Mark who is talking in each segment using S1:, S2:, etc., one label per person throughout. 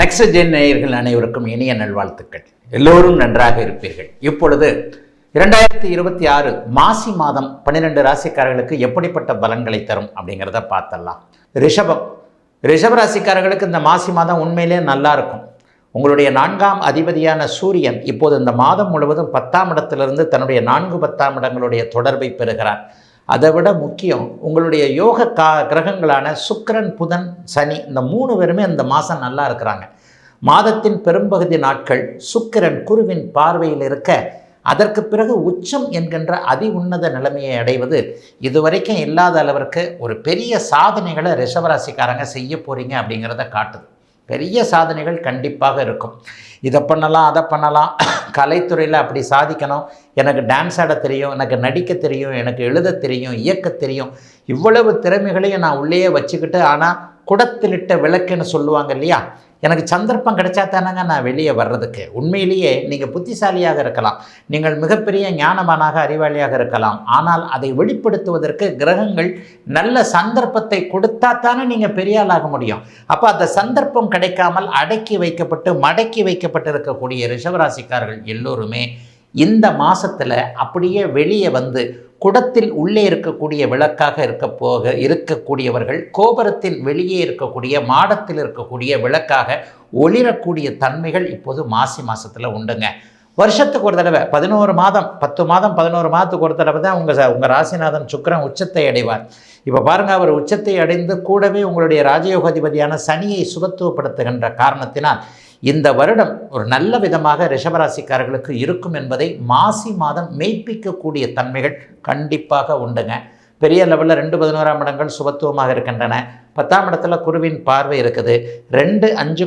S1: Next gen நேயர்கள் அனைவருக்கும் இனிய நல்வாழ்த்துக்கள். எல்லோரும் நன்றாக இருப்பீர்கள். இப்பொழுது இரண்டாயிரத்தி இருபத்தி ஆறு மாசி மாதம் பன்னிரெண்டு ராசிக்காரர்களுக்கு எப்படிப்பட்ட பலன்களை தரும் அப்படிங்கிறத பார்த்தலாம் ரிஷபம். ரிஷப ராசிக்காரர்களுக்கு இந்த மாசி மாதம் உண்மையிலே நல்லா இருக்கும். உங்களுடைய நான்காம் அதிபதியான சூரியன் இப்போது இந்த மாதம் முழுவதும் பத்தாம் இடத்திலிருந்து தன்னுடைய நான்கு பத்தாம் இடங்களுடைய தொடர்பை பெறுகிறார். அதை விட முக்கியம் உங்களுடைய யோக கா கிரகங்களான சுக்கிரன் புதன் சனி இந்த மூணு பேருமே இந்த மாதம் நல்லா இருக்கிறாங்க. மாதத்தின் பெரும்பகுதி நாட்கள் சுக்கிரன் குருவின் பார்வையில் இருக்க அதற்கு பிறகு உச்சம் என்கின்ற அதி உன்னத நிலைமையை அடைவது இதுவரைக்கும் இல்லாத அளவிற்கு ஒரு பெரிய சாதனைகளை ரிஷபராசிக்காரங்க செய்ய போகிறீங்க அப்படிங்கிறத காட்டுது. பெரிய சாதனைகள் கண்டிப்பாக இருக்கும். இதை பண்ணலாம் அதை பண்ணலாம். கலைத்துறையில் அப்படி சாதிக்கணும். எனக்கு டான்ஸ் ஆட தெரியும் எனக்கு நடிக்க தெரியும் எனக்கு எழுத தெரியும் இயக்க தெரியும். இவ்வளவு திறமைகளையும் நான் உள்ளேயே வச்சுக்கிட்டு ஆனால் குடத்திலிட்ட விளக்குன்னு சொல்லுவாங்க இல்லையா? எனக்கு சந்தர்ப்பம் கிடைச்சா தானேங்க நான் வெளியே வர்றதுக்கு. உண்மையிலேயே நீங்கள் புத்திசாலியாக இருக்கலாம். நீங்கள் மிகப்பெரிய ஞானமானாக அறிவாளியாக இருக்கலாம். ஆனால் அதை வெளிப்படுத்துவதற்கு கிரகங்கள் நல்ல சந்தர்ப்பத்தை கொடுத்தா தானே நீங்கள் பெரியாளாக முடியும். அப்போ அந்த சந்தர்ப்பம் கிடைக்காமல் அடக்கி வைக்கப்பட்டு மடக்கி வைக்கப்பட்டிருக்கக்கூடிய ரிஷவராசிக்காரர்கள் எல்லோருமே இந்த மாதத்தில் அப்படியே வெளியே வந்து குடத்தில் உள்ளே இருக்கக்கூடிய விளக்காக இருக்க போக இருக்கக்கூடியவர்கள் கோபுரத்தில் வெளியே இருக்கக்கூடிய மாடத்தில் இருக்கக்கூடிய விளக்காக ஒளிரக்கூடிய தன்மைகள் இப்போது மாசி மாதத்தில் உண்டுங்க. வருஷத்துக்கு ஒரு தடவை பதினோரு மாதம் பத்து மாதம் பதினோரு மாதத்துக்கு ஒரு தடவை தான் உங்கள் உங்கள் ராசிநாதன் சுக்கரன் உச்சத்தை அடைவார். இப்போ பாருங்கள் அவர் உச்சத்தை அடைந்து கூடவே உங்களுடைய ராஜயோகாதிபதியான சனியை சுபத்துவப்படுத்துகின்ற காரணத்தினால் இந்த வருடம் ஒரு நல்ல விதமாக ரிஷபராசிக்காரர்களுக்கு இருக்கும் என்பதை மாசி மாதம் மெய்ப்பிக்கக்கூடிய தன்மைகள் கண்டிப்பாக உண்டுங்க. பெரிய லெவலில் ரெண்டு பதினோராம் இடங்கள் சுபத்துவமாக இருக்கின்றன. பத்தாம் இடத்துல குருவின் பார்வை இருக்குது. ரெண்டு அஞ்சு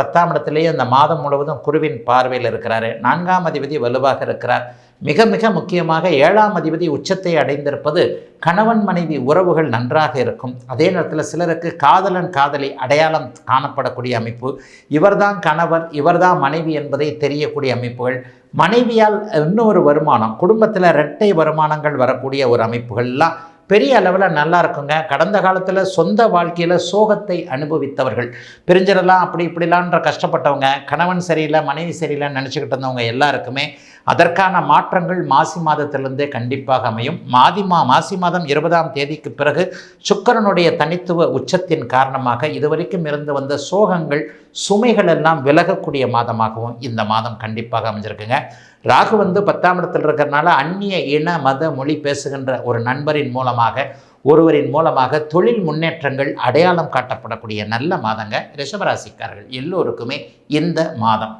S1: பத்தாம் இடத்துலேயே அந்த மாதம் முழுவதும் குருவின் பார்வையில் இருக்கிறாரு. நான்காம் அதிபதி வலுவாக இருக்கிறார். மிக மிக முக்கியமாக ஏழாம் அதிபதி உச்சத்தை அடைந்திருப்பது கணவன் மனைவி உறவுகள் நன்றாக இருக்கும். அதே நேரத்தில் சிலருக்கு காதலன் காதலி அடையாளம் காணப்படக்கூடிய அமைப்பு. இவர்தான் கணவர் இவர்தான் மனைவி என்பதை தெரியக்கூடிய அமைப்புகள். மனைவியால் இன்னொரு வருமானம் குடும்பத்தில் இரட்டை வருமானங்கள் வரக்கூடிய ஒரு அமைப்புகள்லாம் பெரிய அளவில் நல்லா இருக்குங்க. கடந்த காலத்தில் சொந்த வாழ்க்கையில் சோகத்தை அனுபவித்தவர்கள். பிரிஞ்சிடலாம் அப்படி இப்படிலான்ற கஷ்டப்பட்டவங்க கணவன் சரியில்லை மனைவி சரியில்லைன்னு நினச்சிக்கிட்டு இருந்தவங்க எல்லாருக்குமே அதற்கான மாற்றங்கள் மாசி மாதத்திலிருந்தே கண்டிப்பாக அமையும். மாதி மா மாசி மாதம் இருபதாம் தேதிக்கு பிறகு சுக்கரனுடைய தனித்துவ உச்சத்தின் காரணமாக இதுவரைக்கும் இருந்து வந்த சோகங்கள் சுமைகள் எல்லாம் விலகக்கூடிய மாதமாகவும் இந்த மாதம் கண்டிப்பாக அமைஞ்சிருக்குங்க. ராகு வந்து பத்தாம் இடத்தில் இருக்கிறனால அந்நிய இன மத மொழி பேசுகின்ற ஒரு நண்பரின் மூலமாக ஒருவரின் மூலமாக தொழில் முன்னேற்றங்கள் அடையாளம் காட்டப்படக்கூடிய நல்ல மாதங்க ரிஷபராசிக்காரர்கள் எல்லோருக்குமே இந்த மாதம்.